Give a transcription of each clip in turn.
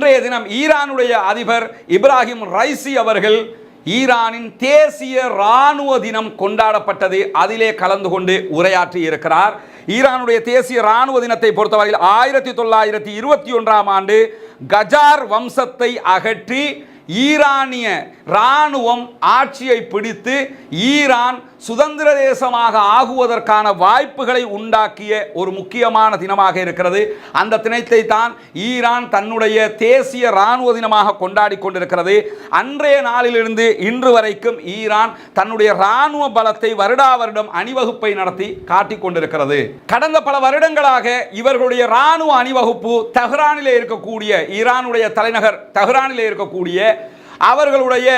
இன்றைய தினம் ஈரானுடைய அதிபர் இப்ராஹிம் ரைசி அவர்கள் ஈரானின் தேசிய இராணுவ தினம் கொண்டாடப்பட்டது. அதிலே கலந்து கொண்டு உரையாற்றி இருக்கிறார். ஈரானுடைய தேசிய இராணுவ தினத்தை பொறுத்தவரையில் ஆயிரத்தி தொள்ளாயிரத்தி இருபத்தி ஒன்றாம் ஆண்டு கஜார் வம்சத்தை அகற்றி ஈரானிய இராணுவம் ஆட்சியை பிடித்து ஈரான் சுதந்திர தேசமாக ஆகுவதற்கான வாய்ப்புகளை உண்டாக்கிய ஒரு முக்கியமான தினமாக இருக்கிறது. அந்த தினத்தை தான் ஈரான் தன்னுடைய தேசிய இராணுவ தினமாக கொண்டாடி கொண்டிருக்கிறது. அன்றைய நாளிலிருந்து இன்று வரைக்கும் ஈரான் தன்னுடைய இராணுவ பலத்தை வருடா வருடம் அணிவகுப்பை நடத்தி காட்டிக் கொண்டிருக்கிறது. கடந்த பல வருடங்களாக இவர்களுடைய இராணுவ அணிவகுப்பு தஹ்ரானிலே இருக்கக்கூடிய ஈரானுடைய தலைநகர் தஹ்ரானிலே இருக்கக்கூடிய அவர்களுடைய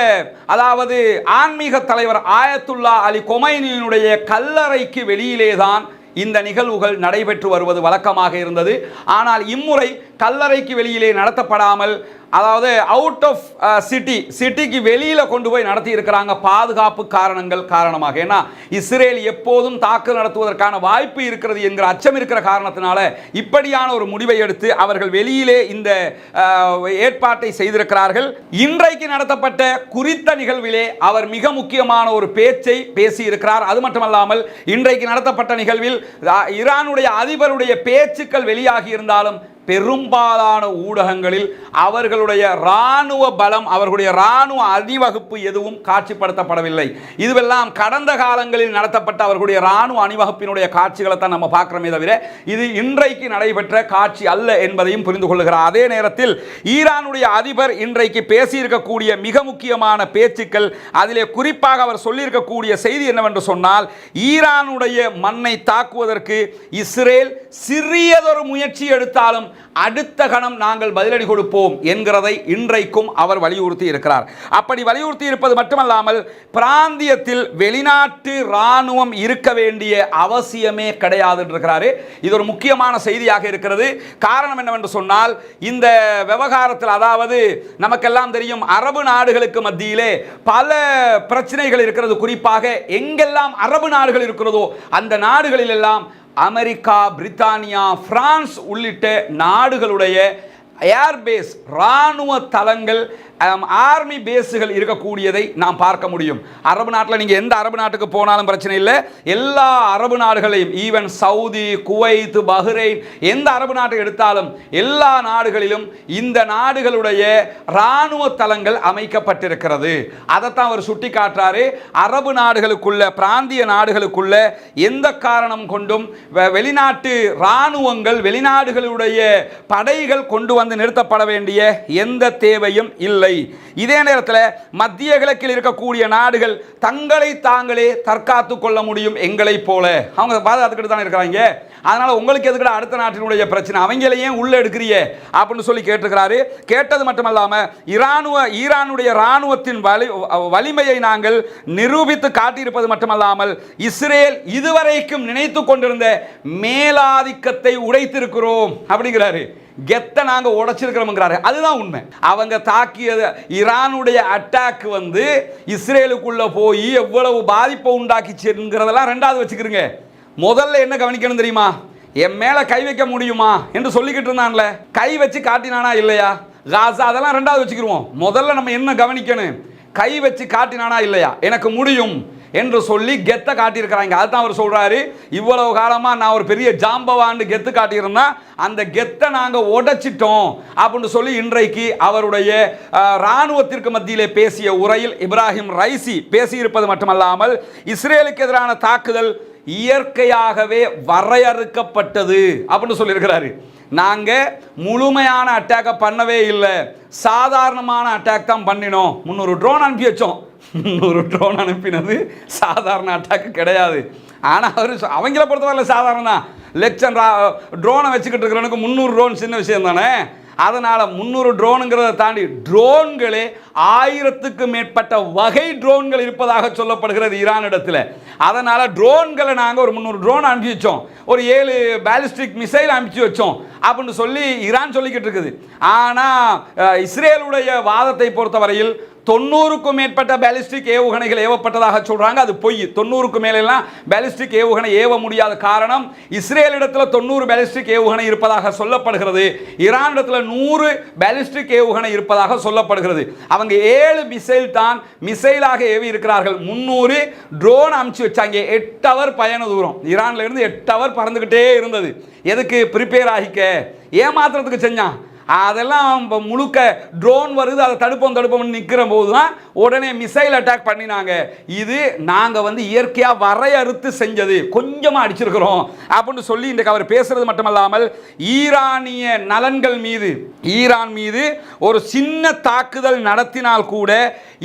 அதாவது ஆன்மீக தலைவர் ஆயத்துல்லா அலி கொமைனியினுடைய கல்லறைக்கு வெளியிலே தான் இந்த நிகழ்வுகள் நடைபெற்று வருவது வழக்கமாக இருந்தது. ஆனால் இம்முறை கல்லறைக்கு வெளியிலே நடத்தப்படாமல் அதாவது அவுட் ஆஃப் சிட்டி uh, சிட்டிக்கு வெளியில் கொண்டு போய் நடத்தி இருக்கிறாங்க பாதுகாப்பு காரணங்கள் காரணமாக. ஏன்னா இஸ்ரேல் எப்போதும் தாக்குதல் நடத்துவதற்கான வாய்ப்பு இருக்கிறது என்கிற அச்சம் இருக்கிற காரணத்தினால இப்படியான ஒரு முடிவை எடுத்து அவர்கள் வெளியிலே இந்த uh, ஏற்பாட்டை செய்திருக்கிறார்கள். இன்றைக்கு நடத்தப்பட்ட குறித்த நிகழ்விலே அவர் மிக முக்கியமான ஒரு பேச்சை பேசியிருக்கிறார். அது மட்டுமல்லாமல் இன்றைக்கு நடத்தப்பட்ட நிகழ்வில் ஈரானுடைய அதிபருடைய பேச்சுக்கள் வெளியாகி இருந்தாலும் பெரும்பாலான ஊடகங்களில் அவர்களுடைய இராணுவ பலம் அவர்களுடைய இராணுவ அணிவகுப்பு எதுவும் காட்சிப்படுத்தப்படவில்லை. இதுவெல்லாம் கடந்த காலங்களில் நடத்தப்பட்ட அவர்களுடைய இராணுவ அணிவகுப்பினுடைய காட்சிகளை தான் நம்ம பார்க்குறோமே தவிர இது இன்றைக்கு நடைபெற்ற காட்சி அல்ல என்பதையும் புரிந்து கொள்கிறார் அதே நேரத்தில் ஈரானுடைய அதிபர் இன்றைக்கு பேசியிருக்கக்கூடிய மிக முக்கியமான பேச்சுக்கள் அதிலே குறிப்பாக அவர் சொல்லியிருக்கக்கூடிய செய்தி என்னவென்று சொன்னால் ஈரானுடைய மண்ணை தாக்குவதற்கு இஸ்ரேல் சிறியதொரு முயற்சி எடுத்தாலும் அடுத்த கணம் நாங்கள் பதிலடி கொடுப்போம் என்கிறதை இன்றைக்கும் அவர் வலியுறுத்தி இருக்கிறார். அப்படி வலியுறுத்தி இருப்பது மட்டுமல்லாமல் பிராந்தியத்தில் வெளிநாட்டு இராணுவம் இருக்க வேண்டிய அவசியமே கிடையாது இருக்கிறாரு இது ஒரு முக்கியமான செய்தியாக இருக்கிறது. காரணம் என்னவென்று சொன்னால் இந்த விவகாரத்தில் அதாவது நமக்கெல்லாம் தெரியும் அரபு நாடுகளுக்கு மத்தியிலே பல பிரச்சனைகள் இருக்கிறது. குறிப்பாக எங்கெல்லாம் அரபு நாடுகள் இருக்கிறதோ அந்த நாடுகளில் எல்லாம் அமெரிக்கா பிரித்தானியா பிரான்ஸ் உள்ளிட்ட நாடுகளுடைய ஏர்பேஸ் இராணுவ தளங்கள் ஆர்மி பேஸுகள் இருக்கக்கூடியதை நாம் பார்க்க முடியும். அரபு நாட்டில் நீங்கள் எந்த அரபு நாட்டுக்கு போனாலும் பிரச்சனை இல்லை. எல்லா அரபு நாடுகளையும் ஈவன் சவுதி குவைத் பஹ்ரைன் எந்த அரபு நாட்டை எடுத்தாலும் எல்லா நாடுகளிலும் இந்த நாடுகளுடைய இராணுவ தளங்கள் அமைக்கப்பட்டிருக்கிறது. அதைத்தான் அவர் சுட்டி காட்டுறாரு அரபு நாடுகளுக்குள்ள பிராந்திய நாடுகளுக்குள்ள எந்த காரணம் கொண்டும் வெ- வெளிநாட்டு இராணுவங்கள் வெளிநாடுகளுடைய படைகள் கொண்டு வந்து நிறுத்தப்பட வேண்டிய எந்த தேவையும் இல்லை. இதே நேரத்தில் மத்திய கிழக்கில் இருக்கக்கூடிய நாடுகள் தங்களை தாங்களே தற்காத்து கொள்ள முடியும் எங்களை போல. அவங்க பாதுகாத்துக்கிட்டு தானே இருக்கிறாங்க. அதனால உங்களுக்கு எதுக்கட அடுத்த நாட்டினுடைய பிரச்சனை? அவங்கள ஏன் உள்ளே எடுக்கிறியே அப்படின்னு சொல்லி கேட்டுக்கிறாரு கேட்டது மட்டுமல்லாமல் இராணுவ ஈரானுடைய இராணுவத்தின் வலி வலிமையை நாங்கள் நிரூபித்து காட்டியிருப்பது மட்டுமல்லாமல் இஸ்ரேல் இதுவரைக்கும் நினைத்து கொண்டிருந்த மேலாதிக்கத்தை உடைத்திருக்கிறோம். அப்படிங்கிறாரு. கெத்தை நாங்கள் உடைச்சிருக்கிறோம்ங்கிறாரு. அதுதான் உண்மை. அவங்க தாக்கியது ஈரானுடைய அட்டாக் வந்து இஸ்ரேலுக்குள்ளே போய் எவ்வளவு பாதிப்பை உண்டாக்கிச்சுங்கிறதெல்லாம் ரெண்டாவது வச்சுக்கிறீங்க முதல்ல என்ன கவனிக்கணும் தெரியுமா? என் மேலே கை வைக்க முடியுமா என்று சொல்லிக்கிட்டு இருந்தான்ல. கை வச்சு காட்டினானா இல்லையா? காசா அதெல்லாம் ரெண்டாவது வச்சுக்கிருவோம். முதல்ல நம்ம என்ன கவனிக்கணும்? கை வச்சு காட்டினானா இல்லையா? எனக்கு முடியும். என்று சொல்லி கெத்தை காட்டியிருக்கிறாங்க. அதுதான் அவர் சொல்கிறாரு இவ்வளவு காலமாக நான் ஒரு பெரிய ஜாம்பவான்னு கெத்து காட்டியிருந்தா அந்த கெத்தை நாங்கள் உடைச்சிட்டோம் அப்படின்னு சொல்லி இன்றைக்கு அவருடைய இராணுவத்திற்கு ராணுவத்திற்கு மத்தியிலே பேசிய உரையில் இப்ராஹிம் ரைசி பேசியிருப்பது மட்டுமல்லாமல் இஸ்ரேலுக்கு எதிரான தாக்குதல் இயற்கையாகவே வரையறுக்கப்பட்டது அப்படின்னு சொல்லியிருக்கிறாரு. நாங்கள் முழுமையான அட்டாக்கை பண்ணவே இல்லை. சாதாரணமான அட்டாக் தான் பண்ணினோம். முந்நூறு ட்ரோன் அனுப்பி வச்சோம். முந்நூறு ட்ரோன் அனுப்பினது. சாதாரண அட்டாக்கு கிடையாது. ஆனால் அவர் அவங்கள பொறுத்தவரை சாதாரண தான் ரா ட்ரோனை வச்சுக்கிட்டு இருக்கிறவனுக்கு முந்நூறு ட்ரோன் சின்ன விஷயம் தானே? அதனால் முந்நூறு ட்ரோனுங்கிறத தாண்டி ட்ரோன்களே ஆயிரத்துக்கு மேற்பட்ட வகை ட்ரோன்கள் இருப்பதாக சொல்லப்படுகிறது ஈரான் இடத்துல அதனால் ட்ரோன்களை நாங்கள் ஒரு முந்நூறு ட்ரோன் அனுப்பி வச்சோம். ஒரு ஏழு பேலிஸ்டிக் மிசைல் அனுப்பிச்சு வச்சோம். அப்படின்னு சொல்லி ஈரான் சொல்லிக்கிட்டு இருக்குது. ஆனால் இஸ்ரேலுடைய வாதத்தை பொறுத்தவரையில் தொண்ணூறுக்கும் மேற்பட்ட பேலிஸ்டிக் ஏவுகணைகள் ஏவப்பட்டதாக சொல்றாங்க. அது பொய். தொண்ணூறுக்கு மேலெல்லாம் பேலிஸ்டிக் ஏவுகணை ஏவ முடியாத காரணம் இஸ்ரேலிடத்தில் தொண்ணூறு பேலிஸ்டிக் ஏவுகணை இருப்பதாக சொல்லப்படுகிறது. ஈரானிடத்தில் நூறு பேலிஸ்டிக் ஏவுகணை இருப்பதாக சொல்லப்படுகிறது. அவங்க ஏழு மிசைல் தான் மிசைலாக ஏவி இருக்கிறார்கள். முன்னூறு ட்ரோன் அமுச்சு வச்சாங்க. எட்டு அவர் பயண தூரம். ஈரான்ல இருந்து எட்டு அவர் பறந்துக்கிட்டே இருந்தது. எதுக்கு? ப்ரிப்பேர் ஆகிக்க. ஏமாத்துறதுக்கு செஞ்சான். அதெல்லாம் இப்போ முழுக்க ட்ரோன் வருது அதை தடுப்போம் தடுப்போம்னு நிற்கிற போது தான் உடனே மிசைல் அட்டாக் பண்ணினாங்க. இது நாங்கள் வந்து இயற்கையாக வரையறுத்து செஞ்சது. கொஞ்சமாக அடிச்சிருக்கிறோம் அப்படின்னு சொல்லி இன்றைக்கு அவர் பேசுறது மட்டுமல்லாமல் ஈரானிய நலன்கள் மீது ஈரான் மீது ஒரு சின்ன தாக்குதல் நடத்தினால் கூட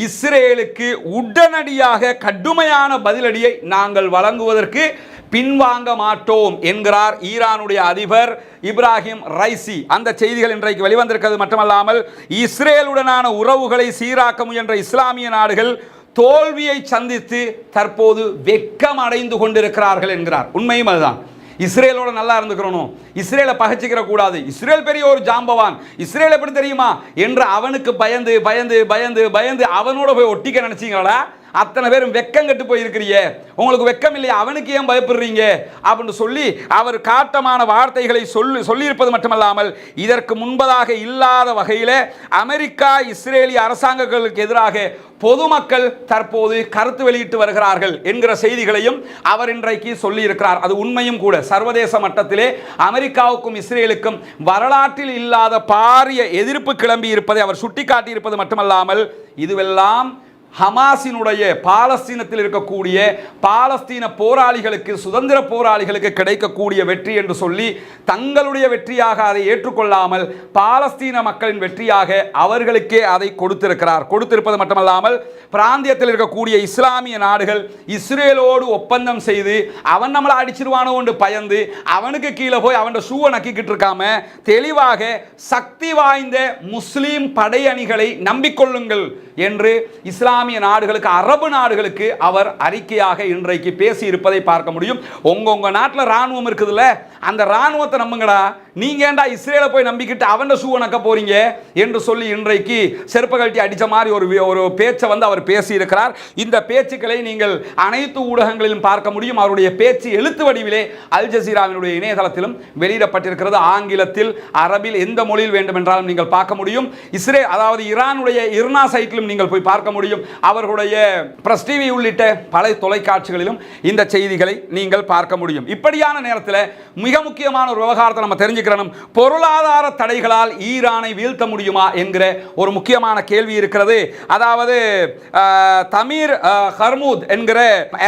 இஸ்ரேலுக்கு உடனடியாக கடுமையான பதிலடியை நாங்கள் வழங்குவதற்கு பின்வாங்க மாட்டோம் என்கிறார் ஈரானுடைய அதிபர் இப்ராஹிம் ரைசி. அந்த செய்திகள் இன்றைக்கு வெளிவந்திருக்கிறது மட்டுமல்லாமல் இஸ்ரேலுடனான உறவுகளை சீராக்க முயன்ற இஸ்லாமிய நாடுகள் தோல்வியை சந்தித்து தற்போது வெட்கம் அடைந்து கொண்டிருக்கிறார்கள் என்கிறார். உண்மையும் அதுதான். இஸ்ரேலோட நல்லா இருந்துக்கிறணும் இஸ்ரேலை பகச்சிக்கிற கூடாது. இஸ்ரேல் பெரிய ஒரு ஜாம்பவான். இஸ்ரேல் எப்படி தெரியுமா? என்று அவனுக்கு பயந்து பயந்து பயந்து பயந்து அவனோட போய் ஒட்டிக்க நினைச்சிங்களா அத்தனை பேரும் வெக்கம் கட்டு போயிருக்கிறீயே உங்களுக்கு வெக்கம் இல்லையா? அவனுக்கு ஏன் பயப்படுறீங்க? அப்படின்னு சொல்லி அவர் காட்டமான வார்த்தைகளை சொல்லி சொல்லியிருப்பது மட்டுமல்லாமல் இதற்கு முன்பதாக இல்லாத வகையில் அமெரிக்கா இஸ்ரேலிய அரசாங்கங்களுக்கு எதிராக பொதுமக்கள் தற்போது கருத்து வெளியிட்டு வருகிறார்கள் என்கிற செய்திகளையும் அவர் இன்றைக்கு சொல்லியிருக்கிறார். அது உண்மையும் கூட. சர்வதேச மட்டத்திலே அமெரிக்காவுக்கும் இஸ்ரேலுக்கும் வரலாற்றில் இல்லாத பாரிய எதிர்ப்பு கிளம்பி இருப்பதை அவர் சுட்டிக்காட்டி இருப்பது மட்டுமல்லாமல் இதுவெல்லாம் ஹமாஸினுடைய பாலஸ்தீனத்தில் இருக்கக்கூடிய பாலஸ்தீன போராளிகளுக்கு சுதந்திர போராளிகளுக்கு கிடைக்கக்கூடிய வெற்றி என்று சொல்லி தங்களுடைய வெற்றியாக அதை ஏற்றுக்கொள்ளாமல் பாலஸ்தீன மக்களின் வெற்றியாக அவர்களுக்கே அதை கொடுத்திருக்கிறார். கொடுத்திருப்பது மட்டுமல்லாமல் பிராந்தியத்தில் இருக்கக்கூடிய இஸ்லாமிய நாடுகள் இஸ்ரேலோடு ஒப்பந்தம் செய்து அவன் நம்மளை அடிச்சிருவானோ என்று பயந்து அவனுக்கு கீழே போய் அவன் ஷூவை நக்கிக்கிட்டு இருக்காம தெளிவாக சக்தி வாய்ந்த முஸ்லீம் படை அணிகளை நம்பிக்கொள்ளுங்கள் என்று இஸ்லாம் இஸ்லாமிய நாடுகளுக்கு அரபு நாடுகளுக்கு அவர் அறிக்கையாக இன்றைக்கு பேசி இருப்பதை பார்க்க முடியும். உங்க உங்க நாட்டில் ராணுவம் இருக்குதுல்ல அந்த ராணுவத்தை நம்புங்கடா. நீங்க ஏண்டா இஸ்ரேலை போய் நம்பிக்கிட்டு அவன் ஷூ நக்க போறீங்க? என்று சொல்லி இன்றைக்கு செருப்ப கழட்டி அடிச்ச மாதிரி ஒரு ஒரு பேச்சை வந்து அவர் பேசி இருக்கிறார் இந்த பேச்சுக்களை நீங்கள் அனைத்து ஊடகங்களிலும் பார்க்க முடியும். அவருடைய பேச்சு எழுத்து வடிவிலே அல் ஜசீராவினுடைய இணையதளத்திலும் வெளியிடப்பட்டிருக்கிறது. ஆங்கிலத்தில் அரபில் எந்த மொழியில் வேண்டுமென்றாலும் நீங்கள் பார்க்க முடியும். இஸ்ரே அதாவது ஈரானுடைய இர்னா சைட்டிலும் நீங்கள் போய் பார்க்க முடியும். அவர்களுடைய பிரஸ் டிவி உள்ளிட்ட பல தொலைக்காட்சிகளிலும் இந்த செய்திகளை நீங்கள் பார்க்க முடியும். இப்படியான நேரத்தில் மிக முக்கியமான ஒரு விவகாரத்தை நம்ம தெரிஞ்சுக்க தெரிஞ்சுக்கிறோம் பொருளாதார தடைகளால் ஈரானை வீழ்த்த முடியுமா என்கிற ஒரு முக்கியமான கேள்வி இருக்கிறது. அதாவது தமீர் தமிர் அஹ், ஹர்மூத் என்கிற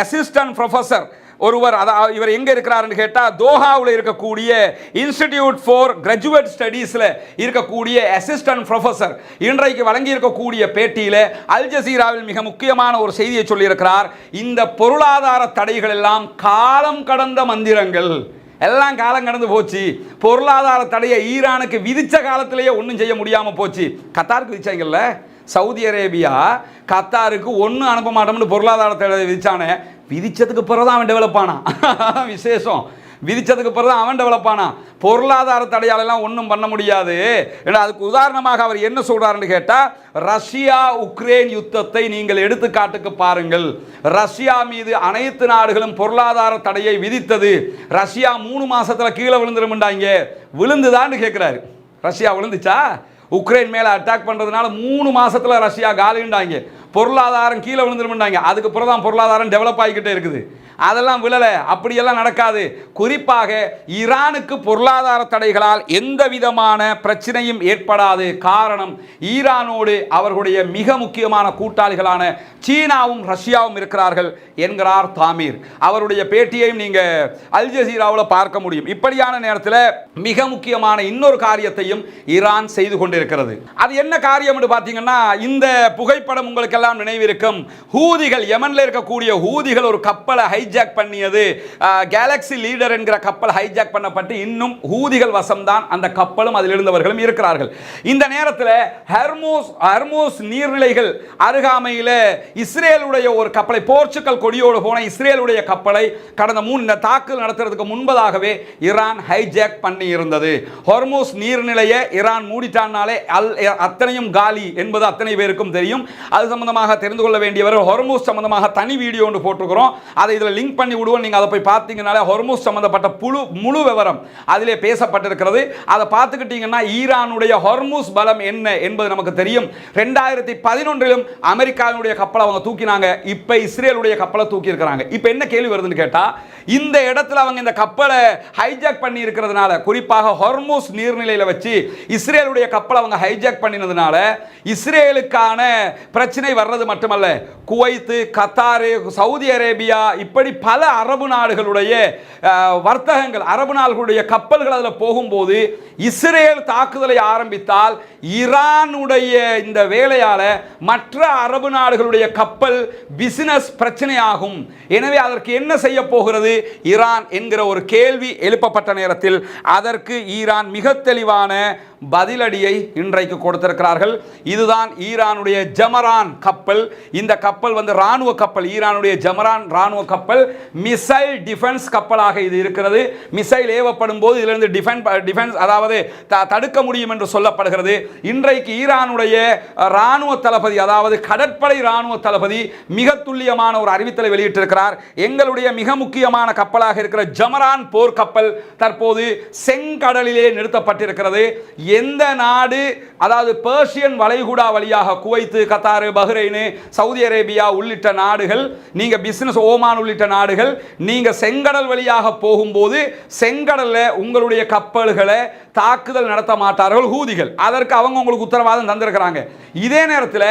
அசிஸ்டன்ட் ப்ரொஃபசர் ஒருவர் அதாவது இவர் எங்க இருக்கிறாருன்னு கேட்டால் தோஹாவில் இருக்கக்கூடிய இன்ஸ்டிடியூட் ஃபார் கிராஜுவேட் ஸ்டடீஸ்ல இருக்கக்கூடிய அசிஸ்டன்ட் ப்ரொஃபஸர் இன்றைக்கு வழங்கி இருக்கக்கூடிய பேட்டியில அல் ஜசீராவில் மிக முக்கியமான ஒரு செய்தியை சொல்லியிருக்கிறார். இந்த பொருளாதார தடைகள் எல்லாம் காலம் கடந்த மந்திரங்கள். எல்லாம் காலம் கடந்து போச்சு. பொருளாதார தடையை ஈரானுக்கு விதித்த காலத்திலேயே ஒன்றும் செய்ய முடியாமல் போச்சு. கத்தாருக்கு விதிச்சாங்கல்ல சவுதி அரேபியா கத்தாருக்கு ஒன்றும் அனுப்ப மாட்டோம்னு பொருளாதார தடை விதிச்சானே. விதித்ததுக்கு பிறகு தான் அவன் டெவலப் ஆனான். விசேஷம். விதித்ததுக்கு பிறகு தான் அவன் டெவலப் ஆனான் பொருளாதார தடையாலெல்லாம் ஒன்றும் பண்ண முடியாது. ஏன்னா அதுக்கு உதாரணமாக அவர் என்ன சொல்கிறாருன்னு கேட்டால் ரஷ்யா உக்ரைன் யுத்தத்தை நீங்கள் எடுத்துக்காட்டுக்கு பாருங்கள். ரஷ்யா மீது அனைத்து நாடுகளும் பொருளாதார தடையை விதித்தது. ரஷ்யா மூணு மாதத்தில் கீழே விழுந்துருமுண்டாங்க விழுந்துதான்னு கேட்குறாரு ரஷ்யா விழுந்துச்சா? உக்ரைன் மேலே அட்டாக் பண்ணுறதுனால மூணு மாதத்தில் ரஷ்யா காலிண்டாங்க பொருளாதாரம் கீழே விழுந்துருமுண்டாங்க அதுக்கு பிறகு தான் பொருளாதாரம் டெவலப் ஆகிக்கிட்டே இருக்குது. அதெல்லாம் விழலை. அப்படியெல்லாம் நடக்காது. குறிப்பாக ஈரானுக்கு பொருளாதார தடைகளால் எந்த விதமான பிரச்சனையும் ஏற்படாது. காரணம் ஈரானோடு அவர்களுடைய மிக முக்கியமான கூட்டாளிகளான சீனாவும் ரஷ்யாவும் இருக்கிறார்கள் என்கிறார் தாமீர். அவருடைய பேட்டியையும் நீங்கள் அல் ஜசீராவில் பார்க்க முடியும். இப்படியான நேரத்தில் மிக முக்கியமான இன்னொரு காரியத்தையும் ஈரான் செய்து கொண்டிருக்கிறது. அது என்ன காரியம் என்று பார்த்தீங்கன்னா இந்த புகைப்படம் உங்களுக்கெல்லாம் நினைவிருக்கும். ஹூதிகள் யமனில் இருக்கக்கூடிய ஹூதிகள் ஒரு கப்பலை ஹை ஹைஜாக் பண்ணியது. கேலக்ஸி லீடர் என்கிற கப்பல் ஹைஜாக் பண்ணப்பட்டு இன்னும் ஹூதிகள் வசம்தான் அந்த கப்பலும் அதில் இருந்தவர்களும் இருக்கிறார்கள். இந்த நேரத்தில் ஹெர்மோஸ் ஹெர்மோஸ் நீர்நிலைகள் அருகாமையில் இஸ்ரேலுடைய ஒரு கப்பலை போர்ச்சுகல் கொடியோடு போன இஸ்ரேலுடைய கப்பலை கடந்த மூணு தாக்குதல் நடத்துறதுக்கு முன்பதாகவே ஈரான் ஹைஜாக் பண்ணி இருந்தது ஹொர்மோஸ் நீர்நிலையை ஈரான் மூடிட்டானாலே அல் அத்தனையும் காலி என்பது அத்தனை பேருக்கும் தெரியும். அது சம்பந்தமாக தெரிந்து கொள்ள வேண்டியவர்கள் ஹொர்மோஸ் சம்பந்தமாக தனி வீடியோ ஒன்று போட்டிருக்கிறோம். அதை இதில் லிங்க் பண்ணி விடுவோம் நீங்கள் அதை போய் பார்த்தீங்கனாலே ஹொர்மோஸ் சம்மந்தப்பட்ட புழு முழு விவரம் அதிலே பேசப்பட்டிருக்கிறது. அதை பார்த்துக்கிட்டீங்கன்னா ஈரானுடைய ஹொர்மூஸ் பலம் என்ன என்பது நமக்கு தெரியும். ரெண்டாயிரத்தி பதினொன்றிலும் அமெரிக்காவினுடைய கப்பலை அவங்க தூக்கினாங்க. இப்போ இஸ்ரேலுடைய கப்பலை தூக்கியிருக்கிறாங்க. இப்போ என்ன கேள்வி வருதுன்னு கேட்டால் இந்த இடத்துல அவங்க இந்த கப்பலை ஹைஜாக் பண்ணி இருக்கிறதுனால குறிப்பாக ஹொர்மூஸ் நீர்நிலையில் வச்சு இஸ்ரேலுடைய கப்பலை அவங்க ஹைஜாக் பண்ணினதுனால இஸ்ரேலுக்கான பிரச்சனை வர்றது மட்டுமல்ல. குவைத்து கத்தாரு சவுதி அரேபியா இப்படி பல அரபு நாடுகளுடைய வர்த்தகங்கள் அரபு நாடுகளுடைய கப்பல்கள் அதில் போகும்போது இஸ்ரேல் தாக்குதலை ஆரம்பித்தால் ஈரானுடைய இந்த வேலையால் மற்ற அரபு நாடுகளுடைய கப்பல் பிசினஸ் பிரச்சனையாகும். எனவே அதற்கு என்ன செய்ய போகிறது? ஈரான் என்கிற ஒரு கேள்வி எழுப்பப்பட்ட நேரத்தில் அதற்கு ஈரான் மிக தெளிவான பதிலடியை இன்றைக்கு கொடுத்திருக்கிறார்கள். இதுதான் ஈரானுடைய ஜமரான் கப்பல். இந்த கப்பல் வந்து ராணுவ கப்பல். ஈரானுடைய ஜமரான் ராணுவ கப்பல் மிசைல் டிஃபென்ஸ் கப்பலாக இது இருக்கிறது. மிசைல் ஏவப்படும் போது இதிலிருந்து டிஃபென்ஸ் டிஃபென்ஸ் அதாவது த- தடுக்க முடியும் என்று சொல்லப்படுகிறது. இன்றைக்கு ஈரானுடைய ராணுவ தளபதி அதாவது கடற்படை ராணுவ தளபதி மிக துல்லியமான ஒரு அறிவித்தலை வெளியிட்டிருக்கிறார். எங்களுடைய மிக முக்கியமான கப்பலாக இருக்கிற ஜமரான் போர்க்கப்பல் தற்போது செங்கடலிலே நிறுத்தப்பட்டிருக்கிறது. எந்த நாடு அதாவது பேர்ஷியன் வளைகுடா வழியாக Kuwait Qatar Bahrain Saudi Arabia உள்ளிட்ட நாடுகள் நீங்கள் பிஸ்னஸ் ஓமான் உள்ளிட்ட நாடுகள் நீங்கள் செங்கடல் வழியாக போகும்போது செங்கடலில் உங்களுடைய கப்பல்களை தாக்குதல் நடத்த மாட்டார்கள் ஹூதிகள். அதற்கு அவங்க உங்களுக்கு உத்தரவாதம் தந்திருக்கிறாங்க. இதே நேரத்தில்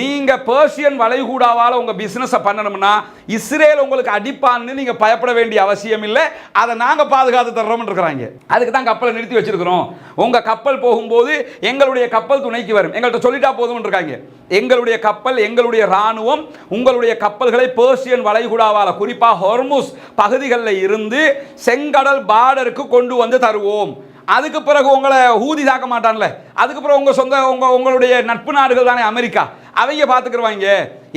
நீங்கள் பேர்ஷியன் வளைகுடாவால் உங்கள் பிஸ்னஸை பண்ணணும்னா இஸ்ரேல் உங்களுக்கு அடிப்பான்னு நீங்கள் பயப்பட வேண்டிய அவசியம் இல்லை. அதை நாங்கள் பாதுகாத்து தர்றோம்னு இருக்கிறாங்க. அதுக்கு தான் கப்பலை நிறுத்தி வச்சிருக்கிறோம். உங்கள் கப்பல் போகும்போது எங்களுடைய கப்பல் துணைக்கு வரும். எங்கள்கிட்ட சொல்லிட்டா போதும்னு இருக்காங்க எங்களுடைய கப்பல் எங்களுடைய ராணுவம் உங்களுடைய கப்பல்களை பேர்சியன் வளைகுடாவால் குறிப்பாக ஹொர்முஸ் பகுதிகளில் இருந்து செங்கடல் பார்டருக்கு கொண்டு வந்து தருவோம். அதுக்கு பிறகு உங்களை ஊதி தாக்க மாட்டான்ல. அதுக்கு பிறகு உங்கள் சொந்த உங்கள் உங்களுடைய நட்பு நாடுகள் தானே அமெரிக்கா. அவங்க பார்த்துக்கிருவாங்க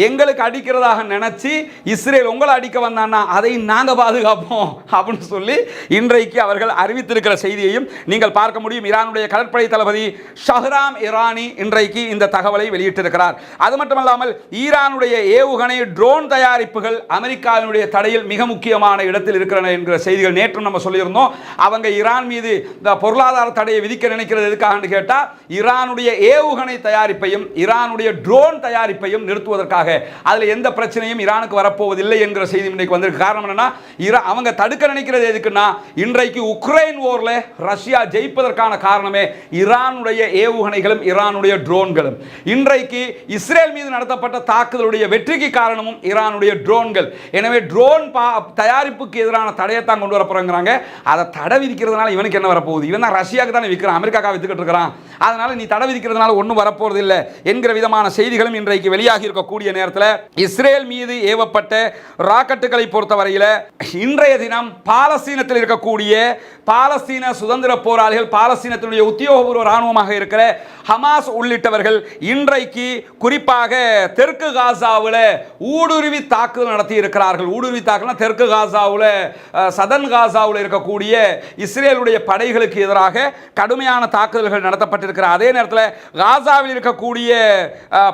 எங்களுக்கு அடிக்கிறதாக நினச்சி இஸ்ரேல் உங்களை அடிக்க வந்தான்னா அதை நாங்கள் பாதுகாப்போம் அப்படின்னு சொல்லி இன்றைக்கு அவர்கள் அறிவித்திருக்கிற செய்தியையும் நீங்கள் பார்க்க முடியும். ஈரானுடைய கடற்படை தளபதி ஷஹ்ராம் இரானி இன்றைக்கு இந்த தகவலை வெளியிட்டிருக்கிறார். அது மட்டுமல்லாமல் ஈரானுடைய ஏவுகணை ட்ரோன் தயாரிப்புகள் அமெரிக்காவினுடைய தடையில் மிக முக்கியமான இடத்தில் இருக்கிறன என்கிற செய்திகள் நேற்று நம்ம சொல்லியிருந்தோம். அவங்க ஈரான் மீது இந்த பொருளாதார தடையை விதிக்க நினைக்கிறது எதுக்காகன்னு கேட்டால் ஈரானுடைய ஏவுகணை தயாரிப்பையும் ஈரானுடைய ட்ரோன் தயாரிப்பையும் நிறுத்துவதற்காக அதில் எந்த பிரச்சனையும் ஈரானுக்கு வரப்போவதில்லை என்கிற செய்தி இன்றைக்கு வந்திருக்கு. காரணம் என்னன்னா ஈரா அவங்க தடுக்க நினைக்கிறது எதுக்குன்னா இன்றைக்கு உக்ரைன் ஓரில் ரஷ்யா ஜெயிப்பதற்கான காரணமே ஈரானுடைய ஏவுகணைகளும் ஈரானுடைய ட்ரோன்களும் இன்றைக்கு இஸ்ரேல் மீது நடத்தப்பட்ட தாக்குதலுடைய வெற்றிக்கு காரணமும் ஈரானுடைய ட்ரோன்கள் எனவே ட்ரோன் பா தயாரிப்புக்கு எதிரான தடையத்தான் கொண்டு வர அதை தடை விதிக்கிறதுனால இவனுக்கு என்ன வரப்போகுது? இவன் தான் ரஷ்யாவுக்கு தானே விற்கிறான் அமெரிக்காக்காக வித்துக்கிட்டு இருக்கிறான். அதனால் நீ தடை விதிக்கிறதுனால ஒன்றும் வரப்போறது இல்லை என்கிற விதமான செய்திகளும் இன்றைக்கு வெளியாகி இருக்கக்கூடிய நேரத்தில் இஸ்ரேல் மீது ஏவப்பட்ட ராக்கெட்டுகளை பொறுத்தவரையில் இன்றைய தினம் பாலஸ்தீனத்தில் இருக்கக்கூடிய பாலஸ்தீன சுதந்திர போராளிகள் பாலஸ்தீனத்தினுடைய உத்தியோகபூர்வ ராணுவமாக இருக்கிற ஹமாஸ் உள்ளிட்டவர்கள் இன்றைக்கு குறிப்பாக தெற்கு காசாவில் ஊடுருவி தாக்குதல் நடத்தி இருக்கிறார்கள் ஊடுருவி தாக்குதல் தெற்கு காசாவில் சதன் காசாவில் இருக்கக்கூடிய இஸ்ரேலுடைய படைகளுக்கு எதிராக கடுமையான தாக்குதல்கள் நடத்தப்பட்டிருக்கிற அதே நேரத்தில் காசாவில் இருக்கக்கூடிய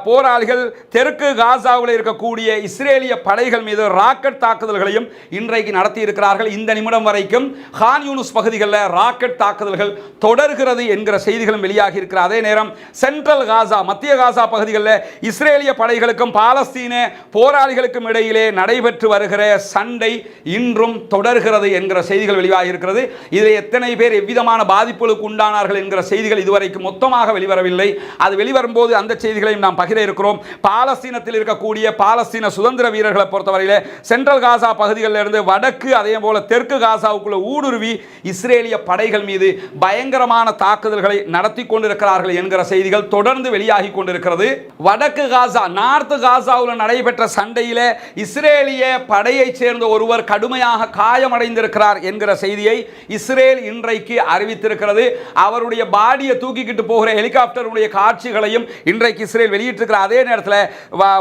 போராளிகள் தெற்கு காசாவில் இருக்கக்கூடிய இஸ்ரேலிய படைகள் மீது ராக்கெட் தாக்குதல்களையும் இன்றைக்கு நடத்தி இருக்கிறார்கள் இந்த நிமிடம் வரைக்கும் ஹான் யூனுஸ் பகுதிகளில் ராக்கெட் தாக்குதல்கள் தொடர்கிறது என்கிற செய்திகளும் வெளியாகி இருக்கிற அதே நேரம் சென்ட்ரல் காசா மத்திய காசா பகுதிகளில் இஸ்ரேலிய படைகளுக்கும் பாலஸ்தீன போராளிகளுக்கும் இடையிலே நடைபெற்று வருகிற சண்டை இன்றும் தொடர்கிறது என்கிற செய்திகள் வெளிவாகி இருக்கிறது. இதில் எத்தனை பேர் எவ்விதமான பாதிப்புகளுக்கு உண்டானார்கள் என்கிற செய்திகள் இதுவரைக்கும் மொத்தமாக வெளிவரவில்லை. அது வெளிவரும் போது அந்த செய்திகளையும் நாம் பகிர இருக்கிறோம். பாலஸ்தீனத்தில் இருக்கக்கூடிய பாலஸ்தீன சுதந்திர வீரர்களை பொறுத்தவரையில் சென்ட்ரல் காசா பகுதிகளில் இருந்து வடக்கு அதே போல தெற்கு காசாவுக்குள்ள ஊடுருவி இஸ்ரேலிய படைகள் மீது பயங்கரமான தாக்குதல்களை நடத்தி கொண்டிருக்கிறார்கள் என்கிற என்கிற செய்திகள் தொடர்ந்து வெளியாகி கொண்டிருக்கிறது. வடக்கு காசா நார்த்து காசாவில் நடைபெற்ற சண்டையில் இஸ்ரேலிய படையைச் சேர்ந்த ஒருவர் கடுமையாக காயமடைந்திருக்கிறார் என்கிற செய்தியை இஸ்ரேல் இன்றைக்கு அறிவித்திருக்கிறது. அவருடைய பாடியை தூக்கிக்கிட்டு போகிற ஹெலிகாப்டருடைய காட்சிகளையும் இன்றைக்கு இஸ்ரேல் வெளியிட்டிருக்கிற அதே நேரத்தில்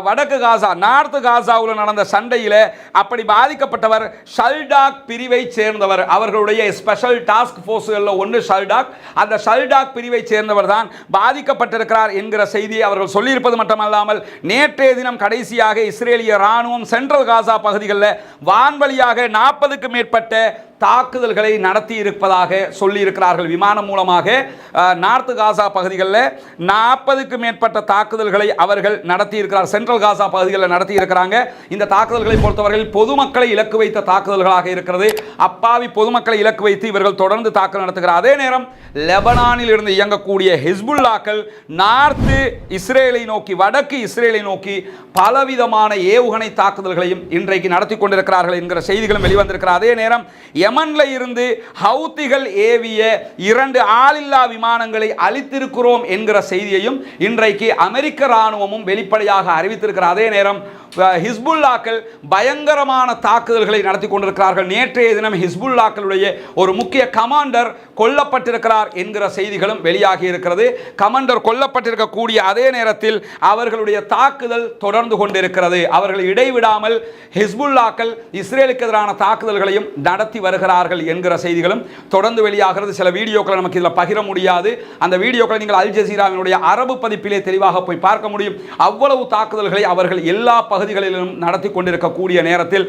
வடக்கு காசா நார்த்து காசாவில் நடந்த சண்டையில் அப்படி பாதிக்கப்பட்டவர் ஷல்டாக் பிரிவை சேர்ந்தவர். அவர்களுடைய ஸ்பெஷல் டாஸ்க் ஃபோர்ஸுகளில் ஒன்று ஷல்டாக். அந்த ஷல்டாக் பிரிவை சேர்ந்தவர் தான் பாதிக்கப்பட்டிருக்கிறார் என்கிற செய்தியை அவர்கள் சொல்லியிருப்பது மட்டுமல்லாமல் நேற்றைய தினம் கடைசியாக இஸ்ரேலிய ராணுவம் சென்ட்ரல் காசா பகுதிகளில் வான்வழியாக நாற்பதுக்கு மேற்பட்ட தாக்குதல்களை நடத்தி இருப்பதாக சொல்லியிருக்கிறார்கள். விமானம் மூலமாக நார்த்து காசா பகுதிகளில் நாற்பதுக்கு மேற்பட்ட தாக்குதல்களை அவர்கள் நடத்தியிருக்கிறார். சென்ட்ரல் காசா பகுதிகளில் நடத்தி இருக்கிறாங்க இந்த தாக்குதல்களை பொறுத்தவரையில் பொதுமக்களை இலக்கு வைத்த தாக்குதல்களாக இருக்கிறது. அப்பாவி பொதுமக்களை இலக்கு வைத்து இவர்கள் தொடர்ந்து தாக்குதல் நடத்துகிறார். அதே நேரம் லெபனானில் இருந்து இயங்கக்கூடிய ஹிஸ்புல்லாக்கள் நார்த்து இஸ்ரேலை நோக்கி வடக்கு இஸ்ரேலை நோக்கி பலவிதமான ஏவுகணை தாக்குதல்களையும் இன்றைக்கு நடத்தி கொண்டிருக்கிறார்கள் என்கிற செய்திகளும் வெளிவந்திருக்கிறார். அதே நேரம் யமன்ல இருந்து ஹவுத்திகள் ஏவிய இரண்டு ஆளில்லா விமானங்களை அழித்திருக்கிறோம் என்கிற செய்தியையும் இன்றைக்கு அமெரிக்க ராணுவமும் வெளிப்படையாக அறிவித்திருக்கிற அதே நேரம் ஹிஸ்புல்லாக்கள் பயங்கரமான தாக்குதல்களை நடத்தி கொண்டிருக்கிறார்கள். நேற்றைய தினம் ஹிஸ்புல்லாக்களுடைய ஒரு முக்கிய கமாண்டர் கொல்லப்பட்டிருக்கிறார் என்கிற செய்திகளும் வெளியாகி இருக்கிறது. கமாண்டர் கொல்லப்பட்டிருக்கக்கூடிய அதே நேரத்தில் அவர்களுடைய தாக்குதல் தொடர்ந்து கொண்டிருக்கிறது. அவர்கள் இடைவிடாமல் ஹிஸ்புல்லாக்கள் இஸ்ரேலுக்கு எதிரான தாக்குதல்களையும் நடத்தி வருகிறார்கள் என்கிற செய்திகளும் தொடர்ந்து வெளியாகிறது. சில வீடியோக்களை நமக்கு இதில் பகிர முடியாது. அந்த வீடியோக்களை நீங்கள் அல் ஜசீராவினுடைய அரபு பதிப்பிலே தெளிவாக போய் பார்க்க முடியும். அவ்வளவு தாக்குதல்களை அவர்கள் எல்லா பகுதிகளிலும் நடத்தி கொண்டிருக்கக்கூடிய நேரத்தில்